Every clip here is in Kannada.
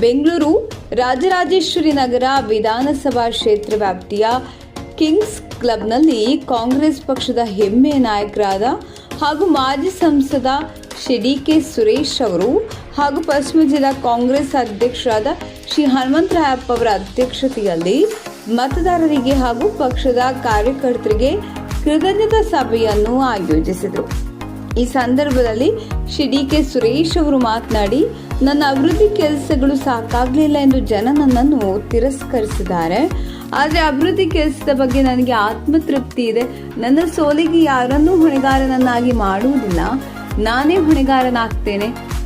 ಬೆಂಗಳೂರು ರಾಜರಾಜೇಶ್ವರಿ ನಗರ ವಿಧಾನಸಭಾ ಕ್ಷೇತ್ರ ವ್ಯಾಪ್ತಿಯ ಕಿಂಗ್ಸ್ ಕ್ಲಬ್ನಲ್ಲಿ ಕಾಂಗ್ರೆಸ್ ಪಕ್ಷದ ಹೆಮ್ಮೆಯ ನಾಯಕರಾದ ಹಾಗೂ ಮಾಜಿ ಸಂಸದ ಶ್ರೀ ಕೆ ಸುರೇಶ್ ಅವರು ಹಾಗೂ ಪಶ್ಚಿಮ ಜಿಲ್ಲಾ ಕಾಂಗ್ರೆಸ್ ಅಧ್ಯಕ್ಷರಾದ ಶ್ರೀ ಹನುಮಂತರಾಯಪ್ಪ ಅವರ ಅಧ್ಯಕ್ಷತೆಯಲ್ಲಿ ಮತದಾರರಿಗೆ ಹಾಗೂ ಪಕ್ಷದ ಕಾರ್ಯಕರ್ತರಿಗೆ ಕೃತಜ್ಞತಾ ಸಭೆಯನ್ನು ಆಯೋಜಿಸಿದರು. ಈ ಸಂದರ್ಭದಲ್ಲಿ ಶ್ರೀ ಡಿ ಕೆ ಸುರೇಶ್ ಅವರು ಮಾತನಾಡಿ ನನ್ನ ಅಭಿವೃದ್ಧಿ ಕೆಲಸಗಳು ಸಾಕಾಗಲಿಲ್ಲ ಎಂದು ಜನ ನನ್ನನ್ನು ತಿರಸ್ಕರಿಸಿದ್ದಾರೆ. ಆದರೆ ಅಭಿವೃದ್ಧಿ ಕೆಲಸದ ಬಗ್ಗೆ ನನಗೆ ಆತ್ಮತೃಪ್ತಿ ಇದೆ. ನನ್ನ ಸೋಲಿಗೆ ಯಾರನ್ನೂ ಹೊಣೆಗಾರನನ್ನಾಗಿ ಮಾಡುವುದಿಲ್ಲ. ನಾನೇ ಹೊಣೆಗಾರನಾಗ್ತೇನೆ.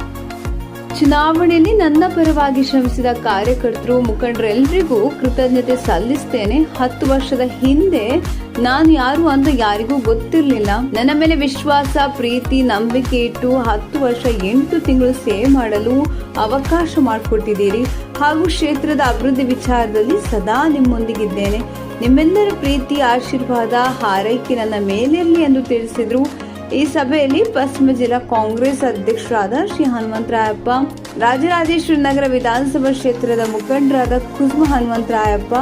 ಚುನಾವಣೆಯಲ್ಲಿ ನನ್ನ ಪರವಾಗಿ ಶ್ರಮಿಸಿದ ಕಾರ್ಯಕರ್ತರು, ಮುಖಂಡರೆಲ್ಲರಿಗೂ ಕೃತಜ್ಞತೆ ಸಲ್ಲಿಸ್ತೇನೆ. ಹತ್ತು ವರ್ಷದ ಹಿಂದೆ ನಾನು ಯಾರು ಅಂತ ಯಾರಿಗೂ ಗೊತ್ತಿರಲಿಲ್ಲ. ನನ್ನ ಮೇಲೆ ವಿಶ್ವಾಸ, ಪ್ರೀತಿ, ನಂಬಿಕೆ ಇಟ್ಟು ಹತ್ತು ವರ್ಷ, ಎಂಟು ತಿಂಗಳು ಸೇವೆ ಮಾಡಲು ಅವಕಾಶ ಮಾಡಿಕೊಟ್ಟಿದ್ದೀರಿ. ಹಾಗೂ ಕ್ಷೇತ್ರದ ಅಭಿವೃದ್ಧಿ ವಿಚಾರದಲ್ಲಿ ಸದಾ ನಿಮ್ಮೊಂದಿಗಿದ್ದೇನೆ. ನಿಮ್ಮೆಲ್ಲರ ಪ್ರೀತಿ, ಆಶೀರ್ವಾದ, ಹಾರೈಕೆ ನನ್ನ ಮೇಲಿರಲಿ ಎಂದು ತಿಳಿಸಿದರು. ಈ ಸಭೆಯಲ್ಲಿ ಪಶ್ಚಿಮ ಜಿಲ್ಲಾ ಕಾಂಗ್ರೆಸ್ ಅಧ್ಯಕ್ಷರಾದ ಶ್ರೀ ಹನುಮಂತರಾಯಪ್ಪ, ರಾಜರಾಜೇಶ್ವರಿ ನಗರ ವಿಧಾನಸಭಾ ಕ್ಷೇತ್ರದ ಮುಖಂಡರಾದ ಕುಸುಮ ಹನುಮಂತರಾಯಪ್ಪ,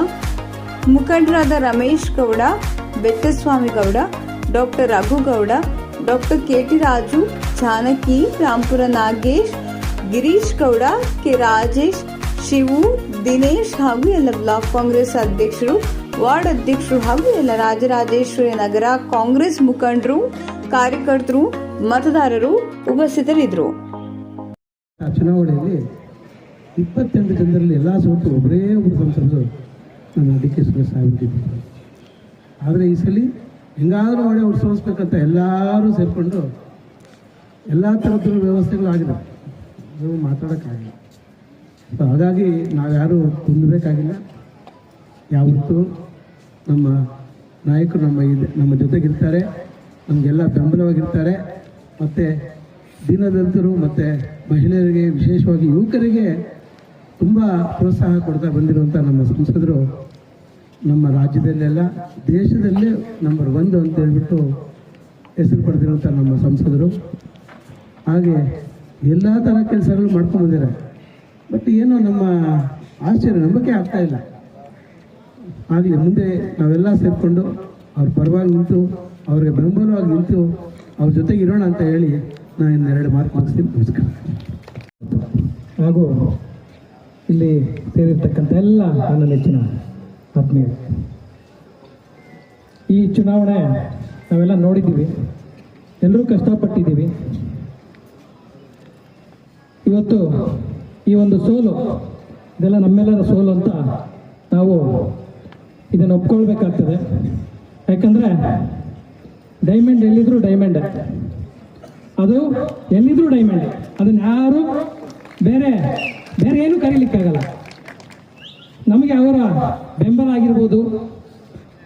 ಮುಖಂಡರಾದ Ramesh Gowda Bettaswamy Gowda doctor Raghu Gowda doctor K T Raju Janaki, Rampura Nagesh, Girish Gowda, K Rajesh, Shivu, Dinesh ಹಾಗೂ ಎಲ್ಲ ಬ್ಲಾಕ್ ಕಾಂಗ್ರೆಸ್ ಅಧ್ಯಕ್ಷರು, ವಾರ್ಡ್ ಅಧ್ಯಕ್ಷರು ಹಾಗೂ ಎಲ್ಲ ರಾಜರಾಜೇಶ್ವರಿ ನಗರ ಕಾಂಗ್ರೆಸ್ ಮುಖಂಡರು, ಕಾರ್ಯಕರ್ತರು, ಮತದಾರರು ಉಪಸ್ಥಿತರಿದ್ದರು. ಚುನಾವಣೆಯಲ್ಲಿ ಇಪ್ಪತ್ತೆಂಟು ಜನರಲ್ಲಿ ಎಲ್ಲ ಸೋತು ಒಬ್ಬರೇ ಒಬ್ಬರು ಸಂಸದರು ನನ್ನ ಡಿ ಕೆ ಆದರೆ ಈ ಸಲ ಹೆಂಗಾದರೂ ಮಾಡಿ ಅವ್ರು ಸೋಲಿಸ್ಬೇಕಂತ ಎಲ್ಲರೂ ಸೇರಿಕೊಂಡು ಎಲ್ಲ ಥರದ ವ್ಯವಸ್ಥೆಗಳು ಆಗಿದೆ. ಅದು ಮಾತಾಡೋಕ್ಕಾಗಿಲ್ಲ. ಸೊ ಹಾಗಾಗಿ ನಾವ್ಯಾರು ತುಂಬಬೇಕಾಗಿಲ್ಲ ಯಾವತ್ತೂ ನಮ್ಮ ನಾಯಕರು ನಮ್ಮ ಇದೆ ನಮ್ಮ ಜೊತೆಗಿರ್ತಾರೆ. ನಮಗೆಲ್ಲ ಬೆಂಬಲವಾಗಿರ್ತಾರೆ. ಮತ್ತು ದೀನದಂತರು ಮತ್ತು ಮಹಿಳೆಯರಿಗೆ, ವಿಶೇಷವಾಗಿ ಯುವಕರಿಗೆ ತುಂಬ ಪ್ರೋತ್ಸಾಹ ಕೊಡ್ತಾ ಬಂದಿರುವಂಥ ನಮ್ಮ ಸಂಸದರು ನಮ್ಮ ರಾಜ್ಯದಲ್ಲೆಲ್ಲ ದೇಶದಲ್ಲೇ ನಂಬರ್ ಒಂದು ಅಂತ ಹೇಳ್ಬಿಟ್ಟು ಹೆಸರು ಪಡೆದಿರುವಂಥ ನಮ್ಮ ಸಂಸದರು. ಹಾಗೆ ಎಲ್ಲ ಥರ ಕೆಲಸಗಳು ಮಾಡ್ಕೊಂಡಿದ್ದಾರೆ ಬಟ್ ಏನೋ ನಮ್ಮ ಆಶ್ಚರ್ಯ ನಂಬಿಕೆ ಆಗ್ತಾ ಇಲ್ಲ. ಆಗಲಿ ಮುಂದೆ ನಾವೆಲ್ಲ ಸೇರಿಕೊಂಡು ಅವ್ರ ಪರವಾಗಿ ನಿಂತು, ಅವ್ರಿಗೆ ಬೆಂಬಲವಾಗಿ ನಿಂತು ಅವ್ರ ಜೊತೆಗೆ ಇರೋಣ ಅಂತ ಹೇಳಿ ನಾನು ಇನ್ನೆರಡು ಮಾರ್ಕ್ ಮುಗಿಸ್ತೀನಿ. ನಮಸ್ಕಾರ. ಹಾಗೂ ಇಲ್ಲಿ ಸೇರಿರ್ತಕ್ಕಂಥ ಎಲ್ಲ ನನ್ನ ನೆಚ್ಚಿನ ಆತ್ಮೀಯರು ಈ ಚುನಾವಣೆ ನಾವೆಲ್ಲ ನೋಡಿದ್ದೀವಿ. ಎಲ್ಲರೂ ಕಷ್ಟಪಟ್ಟಿದ್ದೀವಿ. ಇವತ್ತು ಈ ಒಂದು ಸೋಲು, ಇದೆಲ್ಲ ನಮ್ಮೆಲ್ಲರ ಸೋಲು ಅಂತ ನಾವು ಇದನ್ನು ಒಪ್ಕೊಳ್ಬೇಕಾಗ್ತದೆ. ಯಾಕಂದರೆ ಡೈಮಂಡ್ ಎಲ್ಲಿದ್ರೂ ಡೈಮಂಡ್ ಅದು ಎಲ್ಲಿದ್ರೂ ಡೈಮಂಡ್ ಅದನ್ನ ಯಾರು ಬೇರೆ ಬೇರೆ ಏನು ಕರೀಲಿಕ್ಕಾಗಲ್ಲ. ನಮಗೆ ಅವರ ಬೆಂಬಲ ಆಗಿರ್ಬೋದು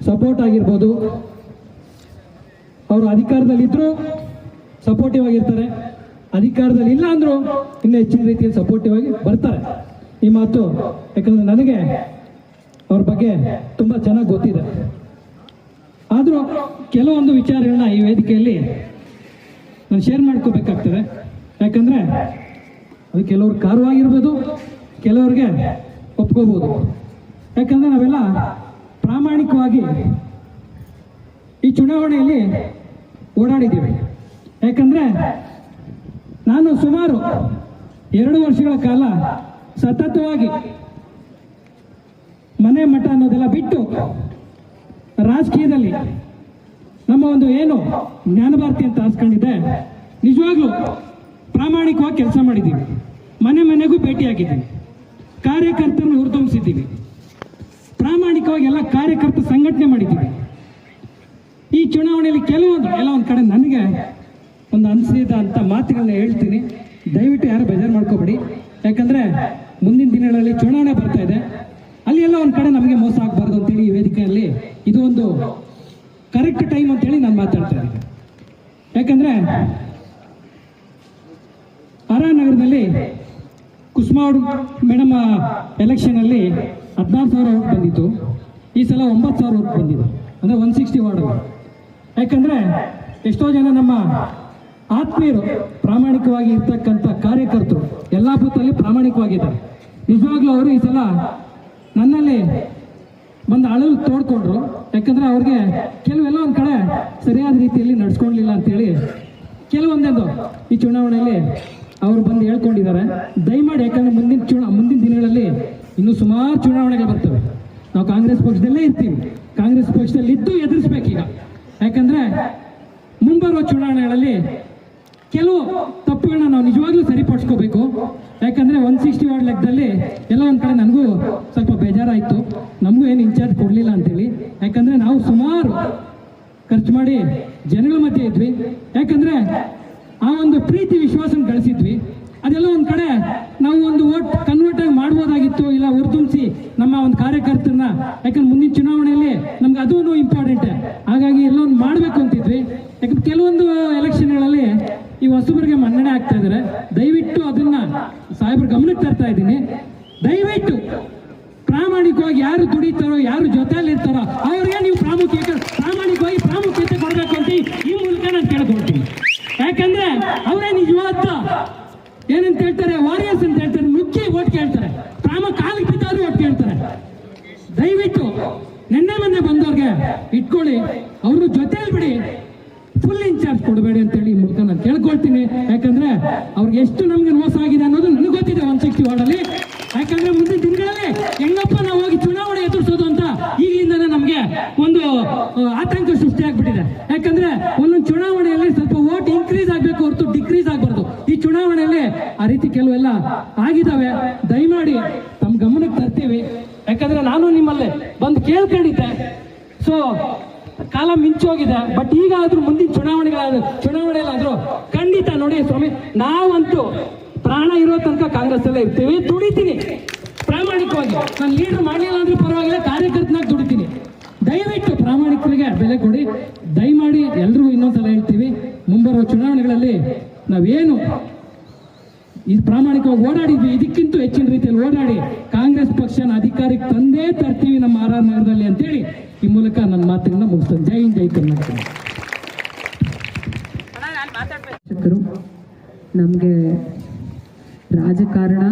ಸಪೋರ್ಟ್ ಆಗಿರ್ಬೋದು. ಅವರು ಅಧಿಕಾರದಲ್ಲಿದ್ದರೂ ಸಪೋರ್ಟಿವ್ ಆಗಿರ್ತಾರೆ. ಅಧಿಕಾರದಲ್ಲಿ ಇಲ್ಲ ಅಂದರೂ ಇನ್ನೂ ಹೆಚ್ಚಿನ ರೀತಿಯಲ್ಲಿ ಸಪೋರ್ಟಿವ್ ಆಗಿ ಬರ್ತಾರೆ. ಈ ಮಾತು, ಯಾಕಂದ್ರೆ ನನಗೆ ಅವ್ರ ಬಗ್ಗೆ ತುಂಬ ಚೆನ್ನಾಗಿ ಗೊತ್ತಿದೆ. ಆದರೂ ಕೆಲವೊಂದು ವಿಚಾರಗಳನ್ನ ಈ ವೇದಿಕೆಯಲ್ಲಿ ನಾನು ಶೇರ್ ಮಾಡ್ಕೋಬೇಕಾಗ್ತದೆ. ಯಾಕಂದರೆ ಅದು ಕೆಲವ್ರು ಕಾರವಾಗಿರ್ಬೋದು ಕೆಲವ್ರಿಗೆ ಒಪ್ಕೋಬೋದು. ಯಾಕಂದ್ರೆ ನಾವೆಲ್ಲ ಪ್ರಾಮಾಣಿಕವಾಗಿ ಈ ಚುನಾವಣೆಯಲ್ಲಿ ಓಡಾಡಿದ್ದೀವಿ. ಯಾಕಂದ್ರೆ ನಾನು ಸುಮಾರು ಎರಡು ವರ್ಷಗಳ ಕಾಲ ಸತತವಾಗಿ ಮನೆ ಮಠ ಅನ್ನೋದೆಲ್ಲ ಬಿಟ್ಟು ರಾಜಕೀಯದಲ್ಲಿ ನಮ್ಮ ಒಂದು ಏನು ಜ್ಞಾನಭಾರತಿ ಅಂತ ಹಾಸ್ಕೊಂಡಿದ್ದೆ ನಿಜವಾಗ್ಲೂ ಪ್ರಾಮಾಣಿಕವಾಗಿ ಕೆಲಸ ಮಾಡಿದ್ದೀವಿ. ಮನೆ ಮನೆಗೂ ಭೇಟಿಯಾಗಿದ್ದೀವಿ. ಕಾರ್ಯಕರ್ತರನ್ನು ಹುರಿದುಂಬಿಸಿದ್ದೀವಿ. ಪ್ರಾಮಾಣಿಕವಾಗಿ ಎಲ್ಲ ಕಾರ್ಯಕರ್ತ ಸಂಘಟನೆ ಮಾಡಿದ್ದೀವಿ. ಈ ಚುನಾವಣೆಯಲ್ಲಿ ಕೆಲವೊಂದು ಎಲ್ಲ ಒಂದು ಕಡೆ ನನಗೆ ಒಂದು ಅನಿಸಿದ ಅಂತ ಮಾತುಗಳನ್ನ ಹೇಳ್ತೀನಿ. ದಯವಿಟ್ಟು ಯಾರು ಬೇಜಾರು ಮಾಡ್ಕೋಬೇಡಿ. ಯಾಕಂದರೆ ಮುಂದಿನ ದಿನಗಳಲ್ಲಿ ಚುನಾವಣೆ ಬರ್ತಾ ಇದೆ. ಅಲ್ಲಿ ಎಲ್ಲ ಒಂದು ಕಡೆ ನಮಗೆ ಮೋಸ ಆಗಬಾರ್ದು ಅಂತೇಳಿ ಈ ವೇದಿಕೆಯಲ್ಲಿ ಇದು ಒಂದು ಕರೆಕ್ಟ್ ಟೈಮ್ ಅಂತೇಳಿ ನಾನು ಮಾತಾಡ್ತಾ ಇದ್ದೀನಿ. ಯಾಕಂದರೆ ಆರ್ ಆರ್ ನಗರದಲ್ಲಿ ಕುಸುಮಾವಡ್ ಮೇಡಮ್ ಎಲೆಕ್ಷನಲ್ಲಿ ಹದಿನಾರು ಸಾವಿರ ಓಟ್ ಬಂದಿತ್ತು. ಈ ಸಲ ಒಂಬತ್ತು ಸಾವಿರ ಓಟ್ ಬಂದಿದೆ. ಅಂದರೆ ಒನ್ ಸಿಕ್ಸ್ಟಿ ವಾರ್ಡಲ್ಲಿ ಯಾಕಂದರೆ ಎಷ್ಟೋ ಜನ ನಮ್ಮ ಆತ್ಮೀಯರು ಪ್ರಾಮಾಣಿಕವಾಗಿ ಇರ್ತಕ್ಕಂಥ ಕಾರ್ಯಕರ್ತರು ಎಲ್ಲ ಬೂತಲ್ಲಿ ಪ್ರಾಮಾಣಿಕವಾಗಿದ್ದಾರೆ. ನಿಜವಾಗ್ಲೂ ಅವರು ಈ ಸಲ ನನ್ನಲ್ಲಿ ಬಂದು ಅಳಲು ತೋಡ್ಕೊಂಡ್ರು. ಯಾಕಂದ್ರೆ ಅವ್ರಿಗೆ ಕೆಲವೆಲ್ಲ ಒಂದು ಕಡೆ ಸರಿಯಾದ ರೀತಿಯಲ್ಲಿ ನಡ್ಸ್ಕೊಳ್ಲಿಲ್ಲ ಅಂತೇಳಿ ಕೆಲವೊಂದೊಂದು ಈ ಚುನಾವಣೆಯಲ್ಲಿ ಅವರು ಬಂದು ಹೇಳ್ಕೊಂಡಿದ್ದಾರೆ. ದಯಮಾಡಿ ಯಾಕಂದ್ರೆ ಮುಂದಿನ ಚುನಾ ಮುಂದಿನ ದಿನಗಳಲ್ಲಿ ಇನ್ನೂ ಸುಮಾರು ಚುನಾವಣೆಗಳು ಬರ್ತವೆ. ನಾವು ಕಾಂಗ್ರೆಸ್ ಪಕ್ಷದಲ್ಲೇ ಇರ್ತೀವಿ. ಕಾಂಗ್ರೆಸ್ ಪಕ್ಷದಲ್ಲಿ ಇದ್ದು ಎದುರಿಸ್ಬೇಕೀಗ. ಯಾಕಂದ್ರೆ ಮುಂಬರುವ ಚುನಾವಣೆಗಳಲ್ಲಿ ಕೆಲವು ತಪ್ಪುಗಳನ್ನ ನಾವು ನಿಜವಾಗ್ಲೂ ಸರಿಪಡಿಸ್ಕೋಬೇಕು. ಯಾಕಂದ್ರೆ ಒನ್ ಸಿಕ್ಸ್ಟಿ ವಾರ್ಡ್ ಲೆಕ್ಕದಲ್ಲಿ ಎಲ್ಲ ಒಂದ್ ಕಡೆ ನನಗೂ ಸ್ವಲ್ಪ ಬೇಜಾರಾಯಿತು. ನಮಗೂ ಏನು ಇನ್ಚಾರ್ಜ್ ಕೊಡಲಿಲ್ಲ ಅಂತೇಳಿ. ಯಾಕಂದ್ರೆ ನಾವು ಸುಮಾರು ಖರ್ಚು ಮಾಡಿ ಜನಗಳ ಮಧ್ಯೆ ಇದ್ವಿ. ಯಾಕಂದ್ರೆ ಆ ಒಂದು ಪ್ರೀತಿ ವಿಶ್ವಾಸನ ಗಳಿಸಿದ್ವಿ ಅದೆಲ್ಲ ಒಂದು ಕಡೆ ನಾವು ಒಂದು ಓಟ್ ಕನ್ವರ್ಟ್ ಆಗಿ ಮಾಡ್ಬೋದಾಗಿತ್ತು ಇಲ್ಲ ಹೊರತುಂಬಿಸಿ ನಮ್ಮ ಒಂದು ಕಾರ್ಯಕರ್ತರನ್ನ, ಯಾಕಂದ್ರೆ ಮುಂದಿನ ಚುನಾವಣೆಯಲ್ಲಿ ನಮ್ಗೆ ಅದೂ ಇಂಪಾರ್ಟೆಂಟ್ ಹಾಗಾಗಿ ಎಲ್ಲ ಒಂದು ಮಾಡ್ಬೇಕು ಅಂತಿದ್ವಿ. ಯಾಕಂದ್ರೆ ಕೆಲವೊಂದು ಎಲೆಕ್ಷನ್ಗಳಲ್ಲಿ ಈ ಹೊಸಬರಿಗೆ ಮನ್ನಣೆ ಆಗ್ತಾ ಇದ್ದಾರೆ ದಯವಿಟ್ಟು ಅದನ್ನ ಸಾಹೇಬ್ರ ಗಮನಕ್ಕೆ ತರ್ತಾ ಇದ್ದೀನಿ. ದಯವಿಟ್ಟು ಪ್ರಾಮಾಣಿಕವಾಗಿ ಯಾರು ದುಡಿತಾರೋ, ಯಾರು ಜೊತೆಯಲ್ಲಿ ಇರ್ತಾರೋ ಅವ್ರಿಗೆ ನೀವು ಪ್ರಾಮುಖ್ಯತೆ, ಪ್ರಾಮಾಣಿಕವಾಗಿ ಪ್ರಾಮುಖ್ಯತೆ ಕೊಡಬೇಕು ಅಂತ ಈ- ಮೂಲಕ ನಾನು ಕೇಳ್ಕೊಳ್ತೀನಿ. ಯಾಕಂದ್ರೆ ಅವರೇ ನಿಜವಾದ ಏನಂತ ಹೇಳ್ತಾರೆ ವಾರಿಯರ್ಸ್ ಅಂತ ಹೇಳ್ತಾರೆ ಮುಖ್ಯ ಓಟ್ ಕೇಳ್ತಾರೆ. ಪ್ರಾಮ ಕಾಲಿಗೆ ಬಿದ್ದಾದ್ರು ಓಟ್ ಕೇಳ್ತಾರೆ. ದಯವಿಟ್ಟು ನಿನ್ನೆ ಮೊನ್ನೆ ಬಂದವ್ರಿಗೆ ಇಟ್ಕೊಳ್ಳಿ. ಅವರು ಜೊತೆಯಲ್ಲಿ ಬಿಡಿ. ಫುಲ್ ಇನ್ಚಾರ್ಜ್ ಕೊಡಬೇಡಿ ಅಂತೇಳಿ ಈ ಮೂಲಕ ನಾನು ಕೇಳ್ಕೊಳ್ತೀನಿ. ಯಾಕಂದ್ರೆ ಅವ್ರಿಗೆ ಎಷ್ಟು ನಮ್ಗೆ ಮೋಸ ಆಗಿದೆ ಅನ್ನೋದು ನನಗೆ ಗೊತ್ತಿದೆ ಒನ್ ಸಿಕ್ಸ್ಟಿ ವಾರ್ಡಲ್ಲಿ ಯಾಕಂದ್ರೆ ಮುಂದಿನ ದಿನಗಳಲ್ಲಿ ಹೆಂಗಪ್ಪ ನಾವು ಹೋಗಿ ಚುನಾವಣೆ ಎದುರಿಸೋದು ಅಂತ ಈಗಿಂದ ನಮಗೆ ಒಂದು ಆತಂಕ ಸೃಷ್ಟಿ ಆಗ್ಬಿಟ್ಟಿದೆ. ಯಾಕಂದ್ರೆ ಒಂದೊಂದು ಚುನಾವಣೆಯಲ್ಲಿ ಸ್ವಲ್ಪ ವೋಟ್ ಇನ್ಕ್ರೀಸ್ ಆಗ್ಬೇಕು ಹೊರತು ಡಿಕ್ರೀಸ್ ಆಗ್ಬಾರ್ದು. ಈ ಚುನಾವಣೆಯಲ್ಲಿ ಆ ರೀತಿ ಕೆಲವೆಲ್ಲ ಆಗಿದಾವೆ. ದಯಮಾಡಿ ತಮ್ಮ ಗಮನಕ್ಕೆ ತರ್ತೀವಿ. ಯಾಕಂದ್ರೆ ನಾನು ನಿಮ್ಮಲ್ಲಿ ಬಂದು ಕೇಳ್ಕೊಂಡಿದ್ದೆ. ಸೊ ಕಾಲ ಮಿಂಚೋಗಿದೆ ಬಟ್ ಈಗ ಆದ್ರೂ ಮುಂದಿನ ಚುನಾವಣೆಗಳಾದ್ರೂ, ಚುನಾವಣೆಯಲ್ಲಾದ್ರೂ ಖಂಡಿತ ನೋಡಿ ಸ್ವಾಮಿ, ನಾವಂತೂ ಪ್ರಾಣ ಇರೋ ತನಕ ಕಾಂಗ್ರೆಸ್ ಅಲ್ಲೇ ಇರ್ತೀವಿ ದುಡಿತೀನಿ. ಪ್ರಾಮಾಣಿಕವಾಗಿ. ನಾನು ಲೀಡರ್ ಮಾಡಲಿಲ್ಲ ಅಂದ್ರೆ ಪರವಾಗಿಲ್ಲ ಕಾರ್ಯಕರ್ತನಾಗಿ ದುಡಿತೀನಿ. ದಯವಿಟ್ಟು ಪ್ರಾಮಾಣಿಕರಿಗೆ ಬೆಲೆ ಕೊಡಿ. ದಯಮಾಡಿ ಎಲ್ರಿಗೂ ಇನ್ನೊಂದ್ಸಲ ಹೇಳ್ತೀವಿ ಮುಂಬರುವ ಚುನಾವಣೆಗಳಲ್ಲಿ ನಾವೇನು ಈ ಪ್ರಾಮಾಣಿಕವಾಗಿ ಓಡಾಡಿದ್ವಿ ಇದಕ್ಕಿಂತ ಹೆಚ್ಚಿನ ರೀತಿಯಲ್ಲಿ ಓಡಾಡಿ ಕಾಂಗ್ರೆಸ್ ಪಕ್ಷನ ಅಧಿಕಾರಕ್ಕೆ ತಂದೇ ತರ್ತೀವಿ ನಮ್ಮ ಆರ್ ಆರ್ ನಗರದಲ್ಲಿ ಅಂತೇಳಿ ಈ ಮೂಲಕ ನನ್ನ ಮಾತನ್ನ ಮುಗಿಸ್ತೇನೆ. ಜೈ ಹಿಂದ್ ಜೈ ಕರ್ನಾಟಕ. ನಮಗೆ ರಾಜಕಾರಣ,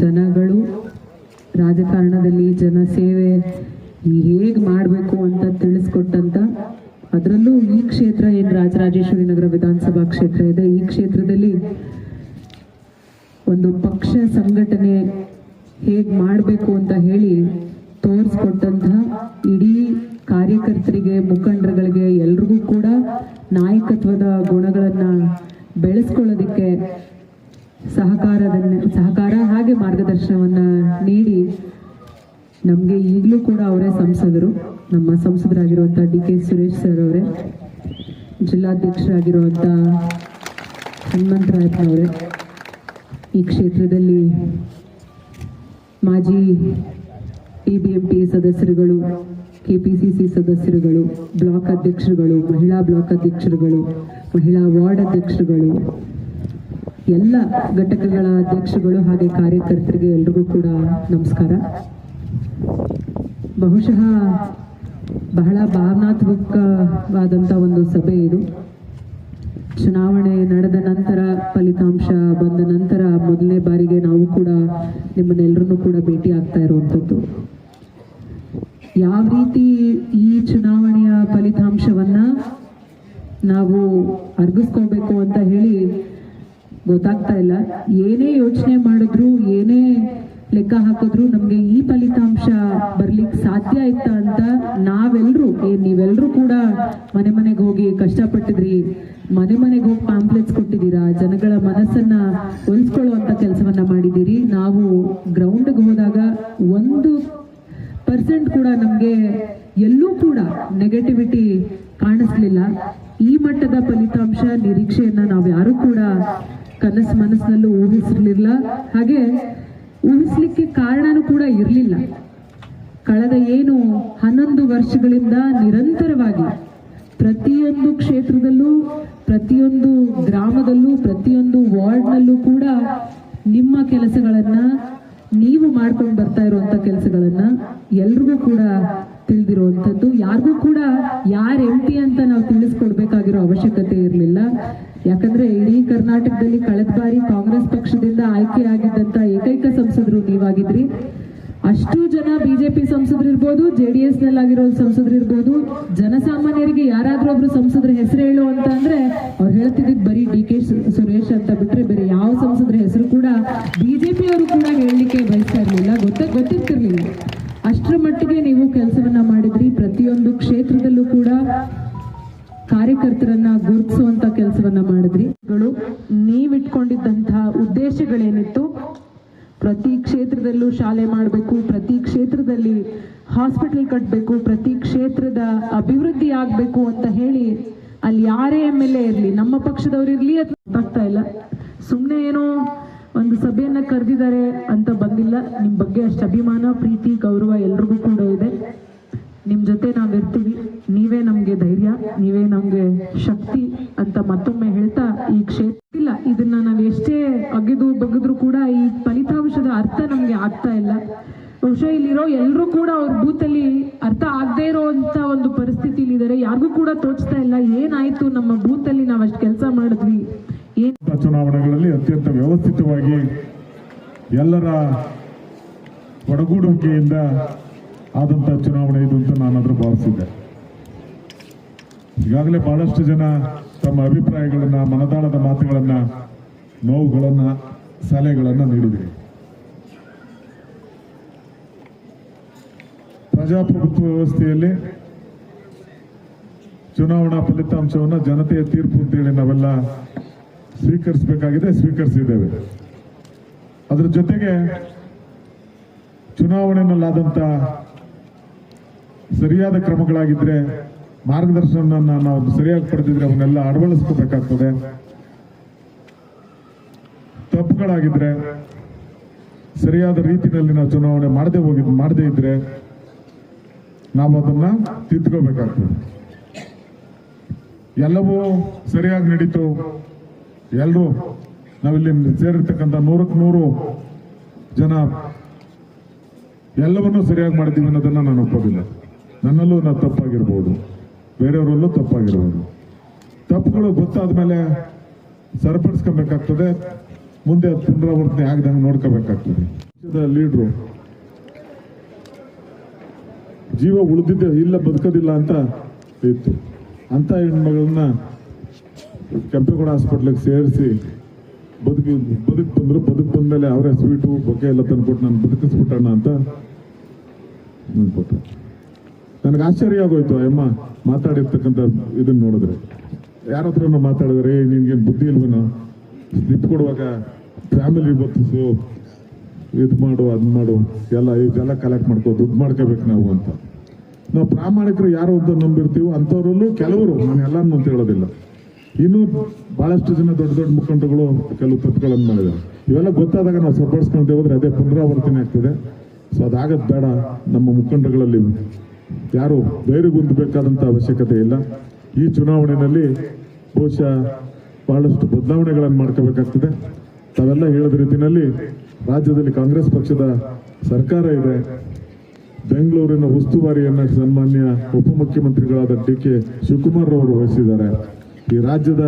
ಜನಗಳು, ರಾಜಕಾರಣದಲ್ಲಿ ಜನಸೇವೆ ಹೇಗೆ ಮಾಡಬೇಕು ಅಂತ ತಿಳಿಸ್ಕೊಟ್ಟಂತ, ಅದರಲ್ಲೂ ಈ ಕ್ಷೇತ್ರ ಏನು ರಾಜರಾಜೇಶ್ವರಿ ನಗರ ವಿಧಾನಸಭಾ ಕ್ಷೇತ್ರ ಇದೆ, ಈ ಕ್ಷೇತ್ರದಲ್ಲಿ ಒಂದು ಪಕ್ಷ ಸಂಘಟನೆ ಹೇಗೆ ಮಾಡಬೇಕು ಅಂತ ಹೇಳಿ ತೋರಿಸ್ಕೊಟ್ಟಂತಹ ಇಡೀ ಕಾರ್ಯಕರ್ತರಿಗೆ, ಮುಖಂಡರುಗಳಿಗೆ ಎಲ್ರಿಗೂ ಕೂಡ ನಾಯಕತ್ವದ ಗುಣಗಳನ್ನು ಬೆಳೆಸ್ಕೊಳ್ಳೋದಕ್ಕೆ ಸಹಕಾರದನ್ನ, ಸಹಕಾರ ಹಾಗೆ ಮಾರ್ಗದರ್ಶನವನ್ನ ನೀಡಿ ನಮಗೆ ಈಗಲೂ ಕೂಡ ಅವರೇ ಸಂಸದರು. ನಮ್ಮ ಸಂಸದರಾಗಿರುವಂಥ ಡಿ ಕೆ ಸುರೇಶ್ ಸರ್ ಅವರೇ ಜಿಲ್ಲಾಧ್ಯಕ್ಷರಾಗಿರುವಂಥ ಹನುಮಂತರಾಯಪ್ಪನವರೇ ಈ ಕ್ಷೇತ್ರದಲ್ಲಿ ಮಾಜಿ ಎ ಬಿ ಎಂ ಪಿ ಸದಸ್ಯರುಗಳು, ಕೆ ಪಿ ಸಿ ಸಿ ಸದಸ್ಯರುಗಳು, ಬ್ಲಾಕ್ ಅಧ್ಯಕ್ಷರುಗಳು, ಮಹಿಳಾ ಬ್ಲಾಕ್ ಅಧ್ಯಕ್ಷರುಗಳು, ಮಹಿಳಾ ವಾರ್ಡ್ ಅಧ್ಯಕ್ಷರುಗಳು ಎಲ್ಲ ಘಟಕಗಳ ಅಧ್ಯಕ್ಷಗಳು ಹಾಗೆ ಕಾರ್ಯಕರ್ತರಿಗೆ ಎಲ್ರಿಗೂ ಕೂಡ ನಮಸ್ಕಾರ. ಬಹುಶಃ ಬಹಳ ಭಾವನಾತ್ಮಕವಾದಂಥ ಒಂದು ಸಭೆ ಇದು. ಚುನಾವಣೆ ನಡೆದ ನಂತರ, ಫಲಿತಾಂಶ ಬಂದ ನಂತರ ಮೊದಲನೇ ಬಾರಿಗೆ ನಾವು ಕೂಡ ನಿಮ್ಮನ್ನೆಲ್ಲರನ್ನೂ ಕೂಡ ಭೇಟಿ ಆಗ್ತಾ ಇರುವಂಥದ್ದು. ಯಾವ ರೀತಿ ಈ ಚುನಾವಣೆಯ ಫಲಿತಾಂಶವನ್ನ ನಾವು ಅರ್ಗಿಸ್ಕೋಬೇಕು ಅಂತ ಹೇಳಿ ಗೊತ್ತಾಗ್ತಾ ಇಲ್ಲ. ಏನೇ ಯೋಚನೆ ಮಾಡಿದ್ರು, ಏನೇ ಲೆಕ್ಕ ಹಾಕಿದ್ರು ನಮಗೆ ಈ ಫಲಿತಾಂಶ ಬರ್ಲಿಕ್ಕೆ ಸಾಧ್ಯ ಇತ್ತ ಅಂತ ನಾವೆಲ್ಲರೂ ನೀವೆಲ್ಲರೂ ಕೂಡ ಮನೆ ಮನೆಗೆ ಹೋಗಿ ಕಷ್ಟಪಟ್ಟಿದ್ರಿ. ಮನೆ ಮನೆಗೆ ಹೋಗಿ ಪಾಂಪ್ಲೆಟ್ಸ್ ಕೊಟ್ಟಿದ್ದೀರಾ? ಜನಗಳ ಮನಸ್ಸನ್ನ ಒಲಿಸ್ಕೊಳ್ಳುವಂತ ಕೆಲಸವನ್ನ ಮಾಡಿದ್ದೀರಿ. ನಾವು ಗ್ರೌಂಡ್ಗೆ ಹೋದಾಗ ಒಂದು ಪರ್ಸೆಂಟ್ ಕೂಡ ನಮಗೆ ಎಲ್ಲೂ ಕೂಡ ನೆಗೆಟಿವಿಟಿ ಕಾಣಿಸ್ಲಿಲ್ಲ. ಈ ಮಟ್ಟದ ಫಲಿತಾಂಶ, ನಿರೀಕ್ಷೆಯನ್ನ ನಾವು ಯಾರು ಕೂಡ ಕನಸು ಮನಸ್ಸಿನಲ್ಲೂ ಊಹಿಸಿರ್ಲಿಲ್ಲ. ಹಾಗೆ ಊಹಿಸ್ಲಿಕ್ಕೆ ಕಾರಣನೂ ಕೂಡ ಇರಲಿಲ್ಲ. ಕಳೆದ ಏನು ಹನ್ನೊಂದು ವರ್ಷಗಳಿಂದ ನಿರಂತರವಾಗಿ ಪ್ರತಿಯೊಂದು ಕ್ಷೇತ್ರದಲ್ಲೂ, ಪ್ರತಿಯೊಂದು ಗ್ರಾಮದಲ್ಲೂ, ಪ್ರತಿಯೊಂದು ವಾರ್ಡ್ನಲ್ಲೂ ಕೂಡ ನಿಮ್ಮ ಕೆಲಸಗಳನ್ನ ನೀವು ಮಾಡ್ಕೊಂಡು ಬರ್ತಾ ಇರುವಂತ ಕೆಲಸಗಳನ್ನ ಎಲ್ರಿಗೂ ಕೂಡ ತಿಳಿದಿರುವಂಥದ್ದು ಯಾರಿಗೂ ಕೂಡ ಯಾರು ಎಂ ಪಿ ಅಂತ ನಾವು ತಿಳಿಸ್ಕೊಡ್ಬೇಕಾಗಿರೋ ಅವಶ್ಯಕತೆ ಇರಲಿಲ್ಲ. ಯಾಕಂದ್ರೆ ಇಡೀ ಕರ್ನಾಟಕದಲ್ಲಿ ಕಳೆದ ಬಾರಿ ಕಾಂಗ್ರೆಸ್ ಪಕ್ಷದಿಂದ ಆಯ್ಕೆಯಾಗಿದ್ದಂತ ಏಕೈಕ ಸಂಸದರು ನೀವಾಗಿದ್ರಿ. ಅಷ್ಟು ಜನ ಬಿಜೆಪಿ ಸಂಸದರು ಇರ್ಬೋದು ಜೆ ಡಿ ಎಸ್ ನಲ್ಲಾಗಿರೋ ಸಂಸದರು ಇರ್ಬೋದು, ಜನಸಾಮಾನ್ಯರಿಗೆ ಯಾರಾದ್ರೂ ಒಬ್ರು ಸಂಸದರ ಹೆಸರು ಹೇಳು ಏನೋ ಒಂದು ಸಭೆಯನ್ನ ಕರೆದಿದ್ದಾರೆ ಅಂತ ಬಂದಿಲ್ಲ. ನಿಮ್ಮ ಬಗ್ಗೆ ಅಷ್ಟು ಅಭಿಮಾನ, ಪ್ರೀತಿ, ಗೌರವ ಎಲ್ರಿಗೂ ಕೂಡ ಇದೆ. ನಿಮ್ಮ ಜೊತೆ ನಾವಿರ್ತೀವಿ. ನೀವೇ ನಮಗೆ ಧೈರ್ಯ, ನೀವೇ ನಮಗೆ ಶಕ್ತಿ ಅಂತ ಮತ್ತೊಮ್ಮೆ ಹೇಳ್ತಾ ಈ ಕ್ಷೇತ್ರ ಇಲ್ಲ. ಇದನ್ನ ನಾವು ಎಷ್ಟೇ ಅಗೆದು ಬಗೆದ್ರು ಕೂಡ ಈ ಫಲಿತಾಂಶದ ಅರ್ಥ ನಮಗೆ ಆಗ್ತಾ ಇಲ್ಲ. ಬಹುಶಃ ಇಲ್ಲಿರೋ ಎಲ್ಲರೂ ಕೂಡ ಅವ್ರ ಬೂತಲ್ಲಿ ಅರ್ಥ ಆಗದೆ ಇರೋಂಥ ಒಂದು ಪರಿಸ್ಥಿತಿಲಿದ್ದಾರೆ. ಯಾರಿಗೂ ಕೂಡ ತೋಚ್ತಾ ಇಲ್ಲ. ಏನಾಯ್ತು? ನಮ್ಮ ಬೂತಲ್ಲಿ ನಾವು ಅಷ್ಟು ಕೆಲಸ ಮಾಡಿದ್ವಿ. ಚುನಾವಣೆಗಳಲ್ಲಿ ಅತ್ಯಂತ ವ್ಯವಸ್ಥಿತವಾಗಿ ಎಲ್ಲರ ಒಡಗೂಡುವಿಕೆಯಿಂದ ಆದಂಥ ಚುನಾವಣೆ ಇದು ಅಂತ ನಾನು ಅದ್ರ ಭಾವಿಸಿದ್ದೆ. ಈಗಾಗಲೇ ಬಹಳಷ್ಟು ಜನ ತಮ್ಮ ಅಭಿಪ್ರಾಯಗಳನ್ನು, ಮನದಾಳದ ಮಾತುಗಳನ್ನು, ನೋವುಗಳನ್ನು, ಸಲಹೆಗಳನ್ನ ನೀಡಿದೆ ಪ್ರಜಾಪ್ರಭುತ್ವ ವ್ಯವಸ್ಥೆಯಲ್ಲಿ ಚುನಾವಣಾ ಫಲಿತಾಂಶವನ್ನ ಜನತೆಯ ತೀರ್ಪು ಅಂತೇಳಿ ನಾವೆಲ್ಲ ಸ್ವೀಕರಿಸಬೇಕಾಗಿದೆ, ಸ್ವೀಕರಿಸಿದ್ದೇವೆ. ಅದರ ಜೊತೆಗೆ ಚುನಾವಣೆಯಲ್ಲಾದಂಥ ಸರಿಯಾದ ಕ್ರಮಗಳಾಗಿದ್ದರೆ ಮಾರ್ಗದರ್ಶನ ನಾವು ಸರಿಯಾಗಿ ಪಡೆದಿದ್ರೆ ಅವನ್ನೆಲ್ಲ ಅಳವಡಿಸ್ಕೋಬೇಕಾಗ್ತದೆ. ತಪ್ಪುಗಳಾಗಿದ್ರೆ, ಸರಿಯಾದ ರೀತಿಯಲ್ಲಿ ನಾವು ಚುನಾವಣೆ ಮಾಡದೆ ಹೋಗಿ, ಮಾಡದೇ ಇದ್ರೆ ನಾವು ಅದನ್ನ ತಿದ್ಕೋಬೇಕಾಗ್ತದೆ. ಎಲ್ಲವೂ ಸರಿಯಾಗಿ ನಡೀತು. ಎಲ್ಲರೂ ನಾವಿಲ್ಲಿ ಸೇರಿರ್ತಕ್ಕಂಥ ನೂರಕ್ಕೆ ನೂರು ಜನ ಎಲ್ಲವನ್ನೂ ಸರಿಯಾಗಿ ಮಾಡಿದ್ದೀವಿ ಅನ್ನೋದನ್ನ ನಾನು ಒಪ್ಪೋದಿಲ್ಲ. ನನ್ನಲ್ಲೂ ನಾವು ತಪ್ಪಾಗಿರ್ಬೋದು. ಬೇರೆಯವರಲ್ಲೂ ತಪ್ಪಾಗಿರ್ಬೋದು. ತಪ್ಪುಗಳು ಗೊತ್ತಾದ ಮೇಲೆ ಸರಿಪಡಿಸ್ಕೊಬೇಕಾಗ್ತದೆ. ಮುಂದೆ ಪುನರಾವರ್ತನೆ ಆಗದಂಗೆ ನೋಡ್ಕೋಬೇಕಾಗ್ತದೆ. ಲೀಡ್ರು, ಜೀವ ಉಳಿದಿದ್ದೆ ಇಲ್ಲ ಬದುಕೋದಿಲ್ಲ ಅಂತ ಇತ್ತು. ಅಂತ ಹೆಣ್ಮಗಳನ್ನ ಕೆಂಪೇಗೌಡ ಹಾಸ್ಪಿಟ್ಲಿಗೆ ಸೇರಿಸಿ ಬದುಕಿ ಬದುಕು ಬಂದ್ರು ಬದುಕು ಬಂದ್ಮೇಲೆ ಅವರೇ ಸ್ವೀಟು ಬೊಕ್ಕೆ ಎಲ್ಲ ತಂದುಕೊಟ್ಟು ನಾನು ಬದುಕಿಸ್ಬಿಟ್ಟಣ್ಣ ಅಂತ ಕೊಟ್ಟರು ನನಗೆ ಆಶ್ಚರ್ಯ ಆಗೋಯ್ತು ಅಮ್ಮ ಮಾತಾಡಿರ್ತಕ್ಕಂಥ ಇದನ್ನ ನೋಡಿದ್ರೆ. ಯಾರ ಹತ್ರನೂ ಮಾತಾಡಿದ್ರೆ "ಏ, ನಿನ್ಗೆ ಬುದ್ಧಿ ಇಲ್ವೇನೋ? ಸ್ಲಿಪ್ ಕೊಡುವಾಗ ಫ್ಯಾಮಿಲಿ ಬತ್ತಿಸು ಇದು ಮಾಡು ಅದ್ ಮಾಡು ಎಲ್ಲ ಇದೆಲ್ಲ ಕಲೆಕ್ಟ್ ಮಾಡ್ಕೋ ದುಡ್ಡು ಮಾಡ್ಕೋಬೇಕು ನಾವು ಅಂತ. ನಾವು ಪ್ರಾಮಾಣಿಕರು ಯಾರು ಅಂತ ನಂಬಿರ್ತೀವೋ ಅಂಥವ್ರಲ್ಲೂ ಕೆಲವರು ನಾನು ಎಲ್ಲಾನು ಅಂತ ಹೇಳೋದಿಲ್ಲ. ಇನ್ನು ಬಹಳಷ್ಟು ಜನ ದೊಡ್ಡ ದೊಡ್ಡ ಮುಖಂಡಗಳು ಕೆಲವು ತಪ್ಪುಗಳನ್ನು ಮಾಡಿದ್ದಾರೆ. ಇವೆಲ್ಲ ಗೊತ್ತಾದಾಗ ನಾವು ಸರಿಪಡಿಸ್ಕೊಂತ ಹೋದ್ರೆ ಅದೇ ಪುನರಾವರ್ತನೆ ಆಗ್ತದೆ. ಸೊ ಅದಾಗದ್ ಬೇಡ. ನಮ್ಮ ಮುಖಂಡರುಗಳಲ್ಲಿ ಯಾರು ಧೈರ್ಯಗುಂದಬೇಕಾದಂಥ ಅವಶ್ಯಕತೆ ಇಲ್ಲ. ಈ ಚುನಾವಣೆಯಲ್ಲಿ ಬಹುಶಃ ಬಹಳಷ್ಟು ಬದಲಾವಣೆಗಳನ್ನು ಮಾಡ್ಕೋಬೇಕಾಗ್ತದೆ. ತಾವೆಲ್ಲ ಹೇಳಿದ ರೀತಿಯಲ್ಲಿ ರಾಜ್ಯದಲ್ಲಿ ಕಾಂಗ್ರೆಸ್ ಪಕ್ಷದ ಸರ್ಕಾರ ಇದೆ. ಬೆಂಗಳೂರಿನ ಉಸ್ತುವಾರಿಯನ್ನು ಸನ್ಮಾನ್ಯ ಉಪಮುಖ್ಯಮಂತ್ರಿಗಳಾದ ಡಿ ಕೆ ಶಿವಕುಮಾರ್ ಅವರು ವಹಿಸಿದ್ದಾರೆ. ಈ ರಾಜ್ಯದ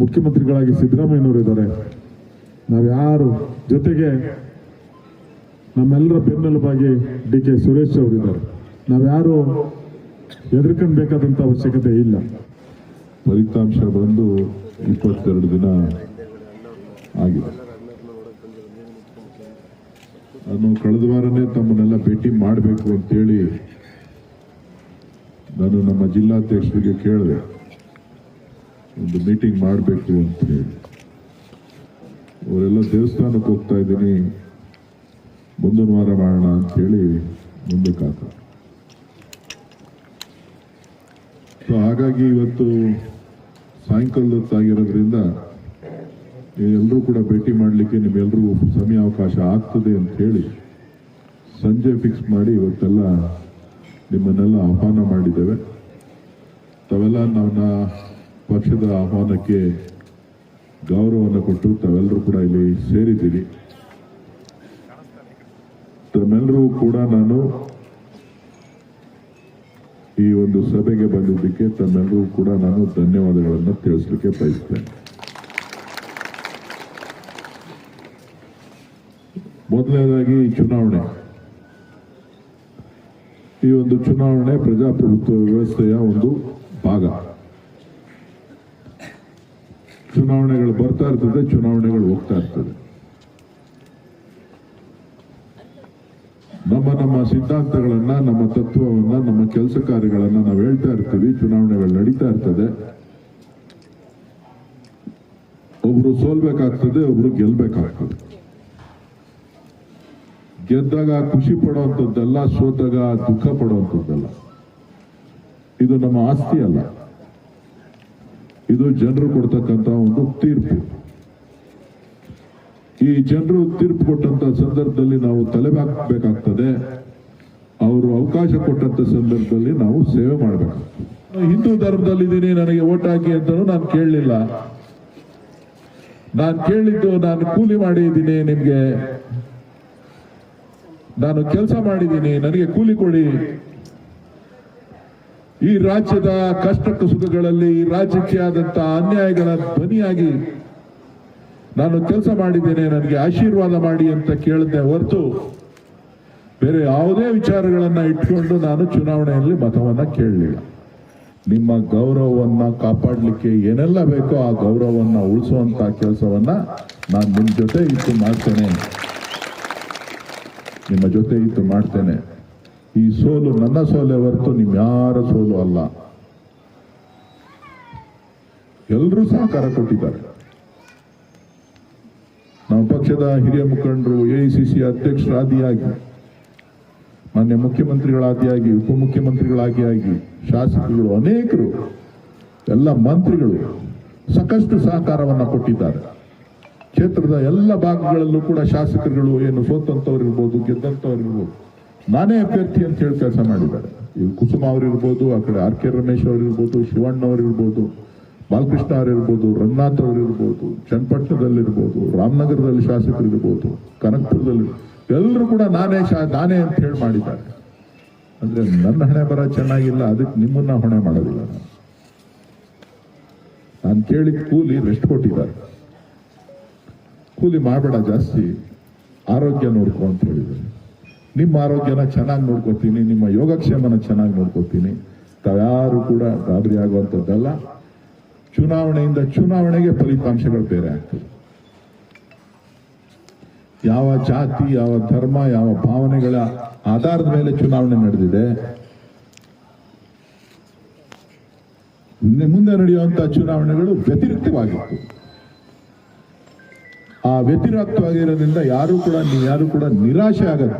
ಮುಖ್ಯಮಂತ್ರಿಗಳಾಗಿ ಸಿದ್ದರಾಮಯ್ಯನವರು ಇದ್ದಾರೆ. ನಾವ್ಯಾರು ಜೊತೆಗೆ ನಮ್ಮೆಲ್ಲರ ಬೆನ್ನೆಲುಬಾಗಿ ಡಿ ಕೆ ಸುರೇಶ್ ಅವರಿದ್ದಾರೆ. ನಾವ್ಯಾರು ಹೆದರ್ಕೊಳ್ಬೇಕಾದಂತ ಅವಶ್ಯಕತೆ ಇಲ್ಲ. ಫಲಿತಾಂಶ ಬಂದು ಇಪ್ಪತ್ತೆರಡು ದಿನ ಆಗಿದೆ. ನಾನು ಕಳೆದ ವಾರನೇ ತಮ್ಮನ್ನೆಲ್ಲ ಭೇಟಿ ಮಾಡಬೇಕು ಅಂತೇಳಿ ನಾನು ನಮ್ಮ ಜಿಲ್ಲಾಧ್ಯಕ್ಷರಿಗೆ ಕೇಳಿದೆ. ಒಂದು ಮೀಟಿಂಗ್ ಮಾಡಬೇಕು ಅಂತ ಹೇಳಿ. ಅವರೆಲ್ಲ ದೇವಸ್ಥಾನಕ್ಕೆ ಹೋಗ್ತಾ ಇದ್ದೀನಿ. ಮುಂದಿನ ವಾರ ಮಾಡೋಣ ಅಂತ ಹೇಳಿ ಹಾಕ ಸೊ ಹಾಗಾಗಿ ಇವತ್ತು ಸಾಯಂಕಾಲದ ಹೊತ್ತಾಗಿರೋದ್ರಿಂದ ಎಲ್ಲರೂ ಕೂಡ ಭೇಟಿ ಮಾಡಲಿಕ್ಕೆ ನಿಮ್ಮೆಲ್ಲರಿಗೂ ಸಮಯ ಅವಕಾಶ ಆಗ್ತದೆ ಅಂತ ಹೇಳಿ ಸಂಜೆ ಫಿಕ್ಸ್ ಮಾಡಿ ಇವತ್ತೆಲ್ಲ ನಿಮ್ಮನ್ನೆಲ್ಲ ಆಹ್ವಾನ ಮಾಡಿದ್ದೇವೆ. ತಾವೆಲ್ಲ ನನ್ನ ಪಕ್ಷದ ಆಹ್ವಾನಕ್ಕೆ ಗೌರವವನ್ನು ಕೊಟ್ಟು ತಾವೆಲ್ಲರೂ ಕೂಡ ಇಲ್ಲಿ ಸೇರಿದ್ದೀವಿ ತಮ್ಮೆಲ್ಲರೂ ಕೂಡ ನಾನು ಈ ಒಂದು ಸಭೆಗೆ ಬಂದಿದ್ದಕ್ಕೆ ತಮ್ಮೆಲ್ಲರೂ ಕೂಡ ನಾನು ಧನ್ಯವಾದಗಳನ್ನು ತಿಳಿಸ್ಲಿಕ್ಕೆ ಬಯಸ್ತೇನೆ. ಮೊದಲನೇದಾಗಿ ಚುನಾವಣೆ. ಈ ಒಂದು ಚುನಾವಣೆ ಪ್ರಜಾಪ್ರಭುತ್ವ ವ್ಯವಸ್ಥೆಯ ಒಂದು ಭಾಗ. ಚುನಾವಣೆಗಳು ಬರ್ತಾ ಇರ್ತದೆ, ಚುನಾವಣೆಗಳು ಹೋಗ್ತಾ ಇರ್ತದೆ. ನಮ್ಮ ನಮ್ಮ ಸಿದ್ಧಾಂತಗಳನ್ನ, ನಮ್ಮ ತತ್ವವನ್ನ, ನಮ್ಮ ಕೆಲಸ ಕಾರ್ಯಗಳನ್ನ ನಾವು ಹೇಳ್ತಾ ಇರ್ತೀವಿ, ಚುನಾವಣೆಗಳು ನಡೀತಾ ಇರ್ತದೆ. ಒಬ್ರು ಸೋಲ್ಬೇಕಾಗ್ತದೆ, ಒಬ್ರು ಗೆಲ್ಬೇಕಾಗ್ತದೆ. ಗೆದ್ದಾಗ ಖುಷಿ ಪಡುವಂಥದ್ದಲ್ಲ ಸೋತಾಗ ದುಃಖ ಪಡುವಂಥದ್ದಲ್ಲ ಇದು ನಮ್ಮ ಆಸ್ತಿ ಅಲ್ಲ. ಇದು ಜನರು ಕೊಡ್ತಕ್ಕಂತ ಒಂದು ತೀರ್ಪು. ಈ ಜನರು ತೀರ್ಪು ಕೊಟ್ಟಂತ ಸಂದರ್ಭದಲ್ಲಿ ನಾವು ತಲೆಬಾಕಬೇಕಾಗ್ತದೆ ಅವರು ಅವಕಾಶ ಕೊಟ್ಟಂತ ಸಂದರ್ಭದಲ್ಲಿ ನಾವು ಸೇವೆ ಮಾಡಬೇಕು ಹಿಂದೂ ಧರ್ಮದಲ್ಲಿದ್ದೀನಿ, ನನಗೆ ಓಟ್ ಹಾಕಿ ಅಂತಲೂ ನಾನು ಕೇಳಲಿಲ್ಲ. ನಾನು ಕೇಳಿದ್ದು ನಾನು ಕೂಲಿ ಮಾಡಿದ್ದೀನಿ ನಿಮಗೆ. ನಾನು ಕೆಲಸ ಮಾಡಿದ್ದೀನಿ, ನನಗೆ ಕೂಲಿ ಕೊಡಿ. ಈ ರಾಜ್ಯದ ಕಷ್ಟ ಸುಖಗಳಲ್ಲಿ ಈ ರಾಜ್ಯಕ್ಕೆ ಆದಂತ ಅನ್ಯಾಯಗಳ ಧ್ವನಿಯಾಗಿ ನಾನು ಕೆಲಸ ಮಾಡಿದ್ದೇನೆ, ನನಗೆ ಆಶೀರ್ವಾದ ಮಾಡಿ ಅಂತ ಕೇಳಿದೆ ಹೊರತು ಬೇರೆ ಯಾವುದೇ ವಿಚಾರಗಳನ್ನ ಇಟ್ಕೊಂಡು ನಾನು ಚುನಾವಣೆಯಲ್ಲಿ ಮತವನ್ನ ಕೇಳಲಿಲ್ಲ. ನಿಮ್ಮ ಗೌರವವನ್ನ ಕಾಪಾಡಲಿಕ್ಕೆ ಏನೆಲ್ಲ ಬೇಕೋ ಆ ಗೌರವವನ್ನ ಉಳಿಸುವಂತ ಕೆಲಸವನ್ನ ನಾನು ನಿಮ್ಮ ಜೊತೆ ಇತ್ತು ಮಾಡ್ತೇನೆ. ನಿಮ್ಮ ಜೊತೆ ಇತ್ತು ಮಾಡ್ತೇನೆ. ಈ ಸೋಲು ನನ್ನ ಸೋಲೆ ಹೊರತು ನಿಮ್ ಯಾರ ಸೋಲು ಅಲ್ಲ. ಎಲ್ಲರೂ ಸಹಕಾರ ಕೊಟ್ಟಿದ್ದಾರೆ. ನಮ್ಮ ಪಕ್ಷದ ಹಿರಿಯ ಮುಖಂಡರು ಎಐಸಿಸಿ ಅಧ್ಯಕ್ಷರಾದಿಯಾಗಿ ಮಾನ್ಯ ಮುಖ್ಯಮಂತ್ರಿಗಳಾದಿಯಾಗಿ ಉಪಮುಖ್ಯಮಂತ್ರಿಗಳಾಗಿ ಆಗಿ ಶಾಸಕರು ಅನೇಕರು, ಎಲ್ಲ ಮಂತ್ರಿಗಳು ಸಾಕಷ್ಟು ಸಹಕಾರವನ್ನು ಕೊಟ್ಟಿದ್ದಾರೆ. ಕ್ಷೇತ್ರದ ಎಲ್ಲ ಭಾಗಗಳಲ್ಲೂ ಕೂಡ ಶಾಸಕರುಗಳು ಏನು ಸೋತಂತವ್ರು ಇರ್ಬೋದು ಗೆದ್ದಂಥವ್ರು ನಾನೇ ಅಭ್ಯರ್ಥಿ ಅಂತ ಹೇಳಿ ಕೆಲಸ ಮಾಡಿದ್ದಾರೆ. ಇವ್ರು ಕುಸುಮ ಅವರಿರ್ಬೋದು, ಆ ಕಡೆ ಆರ್ ಕೆ ರಮೇಶ್ ಅವರಿರ್ಬೋದು, ಶಿವಣ್ಣ ಅವರಿರ್ಬೋದು, ಬಾಲಕೃಷ್ಣ ಅವರಿರ್ಬೋದು, ರಂಗನಾಥ್ ಅವರಿರ್ಬೋದು, ಚನ್ನಪಟ್ಟಣದಲ್ಲಿರ್ಬೋದು, ರಾಮನಗರದಲ್ಲಿ ಶಾಸಕರು ಇರ್ಬೋದು ಕನಕಪುರದಲ್ಲಿ, ಎಲ್ಲರೂ ಕೂಡ ನಾನೇ ಶಾ, ನಾನೇ ಅಂತ ಹೇಳಿ ಮಾಡಿದ್ದಾರೆ. ಅಂದ್ರೆ ನನ್ನ ಹಣೆ ಬರ ಚೆನ್ನಾಗಿಲ್ಲ, ಅದಕ್ಕೆ ನಿಮ್ಮನ್ನ ಹೊಣೆ ಮಾಡೋದಿಲ್ಲ ನಾನು. ನಾನು ಕೇಳಿದ ಕೂಲಿ ರೆಸ್ಟ್ ಕೊಟ್ಟಿದ್ದಾರೆ. ಕೂಲಿ ಮಾಡಬೇಡ ಜಾಸ್ತಿ, ಆರೋಗ್ಯ ನೋಡ್ಕೊ ಅಂತ ಹೇಳಿದ್ದಾರೆ. ನಿಮ್ಮ ಆರೋಗ್ಯನ ಚೆನ್ನಾಗಿ ನೋಡ್ಕೋತೀನಿ, ನಿಮ್ಮ ಯೋಗಕ್ಷೇಮನ ಚೆನ್ನಾಗಿ ನೋಡ್ಕೋತೀನಿ. ತಾವ್ಯಾರು ಕೂಡ ಗಾಬರಿ ಆಗುವಂಥದ್ದಲ್ಲ. ಚುನಾವಣೆಯಿಂದ ಚುನಾವಣೆಗೆ ಫಲಿತಾಂಶಗಳು ಬೇರೆ ಆಗ್ತದೆ. ಯಾವ ಜಾತಿ, ಯಾವ ಧರ್ಮ, ಯಾವ ಭಾವನೆಗಳ ಆಧಾರದ ಮೇಲೆ ಚುನಾವಣೆ ನಡೆದಿದೆ. ಮುಂದೆ ನಡೆಯುವಂತಹ ಚುನಾವಣೆಗಳು ವ್ಯತಿರಿಕ್ತವಾಗಿತ್ತು. ಆ ವ್ಯತಿರಿಕ್ತವಾಗಿರೋದ್ರಿಂದ ಯಾರು ಕೂಡ ಯಾರು ಕೂಡ ನಿರಾಶೆ ಆಗದ್